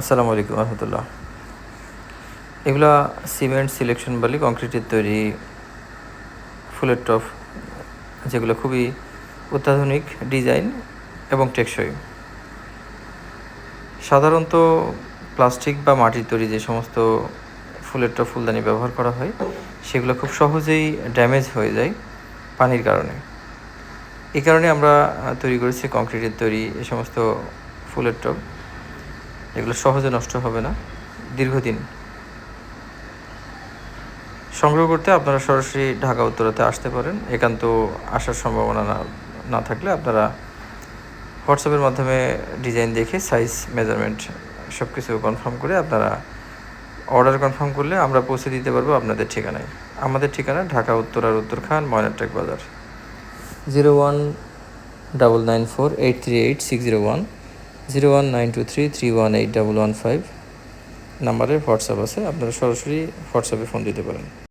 আসসালামু আলাইকুম রহমতুল্লাহ। এগুলা সিমেন্ট, সিলেকশন বলি, কংক্রিটের তৈরি ফুলের টপ যেগুলো খুবই অত্যাধুনিক ডিজাইন এবং টেকসই। সাধারণত প্লাস্টিক বা মাটির তৈরি যে সমস্ত ফুলের টপ ফুলদানি ব্যবহার করা হয়, সেগুলো খুব সহজেই ড্যামেজ হয়ে যায় পানির কারণে। এই কারণে আমরা তৈরি করেছি কংক্রিটের তৈরি এ সমস্ত ফুলের টব। এগুলো সহজে নষ্ট হবে না। দীর্ঘদিন। সংগ্রহ করতে আপনারা সরাসরি ঢাকা উত্তরাতে আসতে পারেন। একান্ত আসার সম্ভাবনা না না থাকলে আপনারা হোয়াটসঅ্যাপের মাধ্যমে ডিজাইন দেখে, সাইজ, মেজারমেন্ট সব কিছু কনফার্ম করে আপনারা অর্ডার কনফার্ম করলে আমরা পৌঁছে দিতে পারব আপনাদের ঠিকানায়। আমাদের ঠিকানা ঢাকা উত্তরার উত্তরখান ময়নারটেক বাজার। Zero one double nine four eight three eight six zero one. Zero one nine two three three one eight double one five নাম্বারে হোয়াটসঅ্যাপ আছে, আপনারা সরাসরি হোয়াটসঅ্যাপে ফোন দিতে পারেন।